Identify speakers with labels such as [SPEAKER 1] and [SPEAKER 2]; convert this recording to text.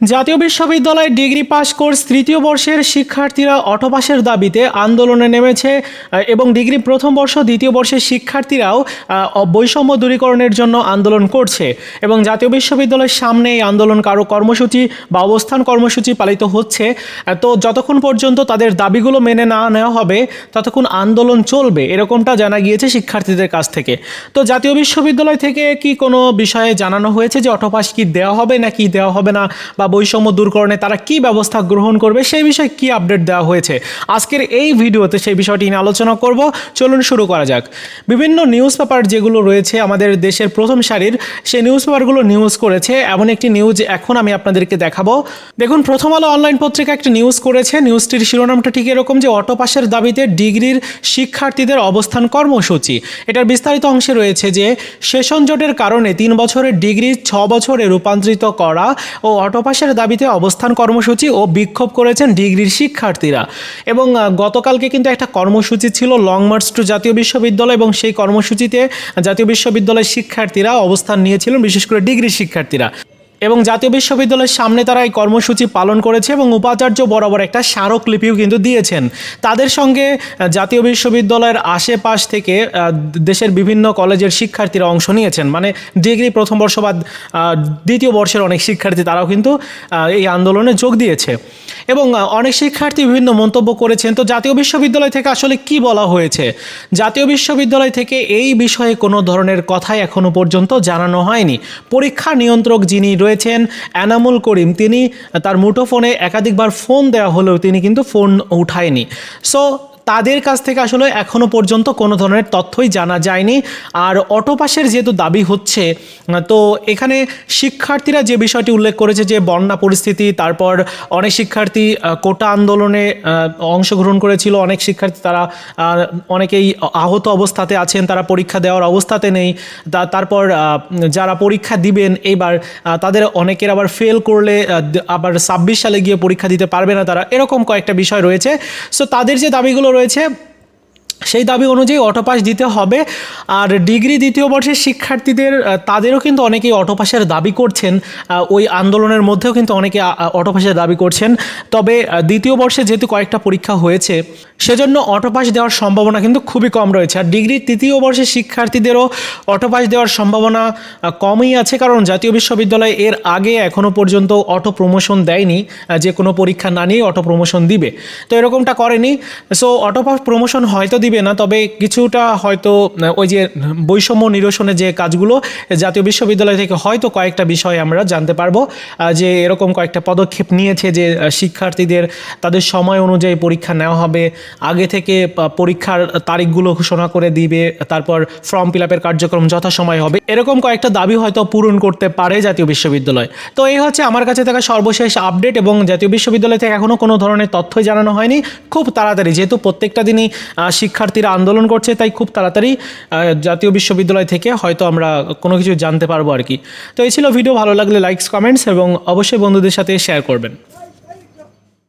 [SPEAKER 1] জাতীয় বিশ্ববিদ্যালয়ে degree pass course তৃতীয় বর্ষের শিক্ষার্থীরা অটোপাসের দাবিতে আন্দোলনে নেমেছে এবং ডিগ্রি প্রথম বর্ষ, দ্বিতীয় বর্ষের শিক্ষার্থীরাও বৈষম্য দূরীকরণের জন্য আন্দোলন করছে। এবং জাতীয় বিশ্ববিদ্যালয়ের সামনে এই আন্দোলন কারও কর্মসূচি বা অবস্থান কর্মসূচি পালিত হচ্ছে। তো যতক্ষণ পর্যন্ত তাদের দাবিগুলো মেনে না নেওয়া হবে, ততক্ষণ আন্দোলন চলবে, এরকমটা জানা গিয়েছে শিক্ষার্থীদের কাছ থেকে। তো জাতীয় বিশ্ববিদ্যালয় থেকে কি কোনো বিষয়ে জানানো হয়েছে যে অটোপাস কি দেওয়া হবে না কি দেওয়া হবে না? বা বৈষম্য দূরকরণে তারা কি ব্যবস্থা গ্রহণ করবে, সেই বিষয়ে কি আপডেট দেওয়া হয়েছে, আজকের এই ভিডিওতে সেই বিষয়টি নিয়ে আলোচনা করব। চলুন শুরু করা যাক। বিভিন্ন নিউজ পেপার যেগুলো রয়েছে আমাদের দেশের প্রথম সারির, সেই নিউজ পেপারগুলো নিউজ করেছে। এমন একটি নিউজ এখন আমি আপনাদেরকে দেখাবো। দেখুন, প্রথম আলো অনলাইন পত্রিকা একটি নিউজ করেছে। নিউজটির শিরোনামটা ঠিক এরকম যে অটোপাসের দাবিতে ডিগ্রির শিক্ষার্থীদের অবস্থান কর্মসূচি। এটার বিস্তারিত অংশে রয়েছে যে, সেশন জটের কারণে তিন বছরের ডিগ্রি, ছ বছরে রূপান্তরিত করা ও অটোপাসের দাবিতে অবস্থান কর্মসূচি ও বিক্ষোভ করেছেন ডিগ্রির শিক্ষার্থীরা। এবং গতকালকে কিন্তু একটা কর্মসূচি ছিল লং মার্চ টু জাতীয় বিশ্ববিদ্যালয় এবং সেই কর্মসূচিতে জাতীয় বিশ্ববিদ্যালয়ের শিক্ষার্থীরা অবস্থান নিয়েছিলেন, বিশেষ করে ডিগ্রির শিক্ষার্থীরা। এবং জাতীয় বিশ্ববিদ্যালয়ের সামনে তারা এই কর্মসূচি পালন করেছে এবং উপাচার্য বরাবর একটা স্মারকলিপিও কিন্তু দিয়েছেন। তাদের সঙ্গে জাতীয় বিশ্ববিদ্যালয়ের আশেপাশ থেকে দেশের বিভিন্ন কলেজের শিক্ষার্থীরা অংশ নিয়েছেন। মানে ডিগ্রি প্রথম বর্ষ বা দ্বিতীয় বর্ষের অনেক শিক্ষার্থী তারাও কিন্তু এই আন্দোলনে যোগ দিয়েছে। এবং অনেক শিক্ষার্থী বিভিন্ন মন্তব্য করেছেন। তো জাতীয় বিশ্ববিদ্যালয় থেকে আসলে কি বলা হয়েছে? জাতীয় বিশ্ববিদ্যালয় থেকে এই বিষয়ে কোনো ধরনের কথাই এখনও পর্যন্ত জানানো হয়নি। পরীক্ষা নিয়ন্ত্রক যিনি রয়েছেন এনামুল করিম। তিনি তার মুঠোফোনে একাধিকবার ফোন দেওয়া হলেও তিনি কিন্তু ফোন উঠায়নি। সো তাদের কাছ থেকে আসলে এখনও পর্যন্ত কোনো ধরনের তথ্যই জানা যায়নি। আর অটোপাসের যেহেতু দাবি হচ্ছে, তো এখানে শিক্ষার্থীরা যে বিষয়টি উল্লেখ করেছে যে বন্যা পরিস্থিতি, তারপর অনেক শিক্ষার্থী কোটা আন্দোলনে অংশগ্রহণ করেছিল, অনেক শিক্ষার্থী তারা অনেকেই আহত অবস্থাতে আছেন, তারা পরীক্ষা দেওয়ার অবস্থাতে নেই। তারপর যারা পরীক্ষা দিবেন এইবার তাদের অনেকের আবার ফেল করলে আবার ছাব্বিশ সালে গিয়ে পরীক্ষা দিতে পারবে না তারা। এরকম কয়েকটা বিষয় রয়েছে। সো তাদের যে দাবিগুলো রয়েছে, সেই দাবি অনুযায়ী অটোপাস দিতে হবে। আর ডিগ্রি দ্বিতীয় বর্ষের শিক্ষার্থীদের তাদেরও কিন্তু অনেকেই অটোপাসের দাবি করছেন। ওই আন্দোলনের মধ্যেও কিন্তু অনেকে অটোপাসের দাবি করছেন। তবে দ্বিতীয় বর্ষে যেহেতু কয়েকটা পরীক্ষা হয়েছে সেজন্য অটোপাস দেওয়ার সম্ভাবনা কিন্তু খুবই কম রয়েছে। আর ডিগ্রি তৃতীয় বর্ষের শিক্ষার্থীদেরও অটোপাস দেওয়ার সম্ভাবনা কমই আছে। কারণ জাতীয় বিশ্ববিদ্যালয় এর আগে এখনও পর্যন্ত অটো প্রমোশন দেয়নি যে কোনো পরীক্ষা না নিয়ে অটো প্রমোশন দিবে। তো এরকমটা করেনি। সো অটো প্রমোশন হয়তো দিবে না, তবে কিছুটা হয়তো ওই যে বৈষম্য নিরসনের যে কাজগুলো জাতীয় বিশ্ববিদ্যালয় থেকে হয়তো কয়েকটা বিষয় আমরা জানতে পারব যে এরকম কয়েকটা পদক্ষেপ নিয়েছে যে শিক্ষার্থীদের তাদের সময় অনুযায়ী পরীক্ষা নেওয়া হবে আগে থেকে পরীক্ষার তারিখগুলো ঘোষণা করে দিবে, তারপর ফর্ম ফিল আপের কার্যক্রম যথাসময় হবে। এরকম কয়েকটা দাবি হয়তো পূরণ করতে পারে জাতীয় বিশ্ববিদ্যালয়। তো এই হচ্ছে আমার কাছে থাকা সর্বশেষ আপডেট এবং জাতীয় বিশ্ববিদ্যালয় থেকে এখনও কোনো ধরনের তথ্যই জানানো হয়নি। খুব তাড়াতাড়ি, যেহেতু প্রত্যেকটা দিনই শিক্ষার্থীরা আন্দোলন করছে, তাই খুব তাড়াতাড়ি জাতীয় বিশ্ববিদ্যালয় থেকে হয়তো আমরা কোনো কিছু জানতে পারব আর কি। তো এই ছিল ভিডিও, ভালো লাগলে লাইকস কমেন্টস এবং অবশ্যই বন্ধুদের সাথে শেয়ার করবেন।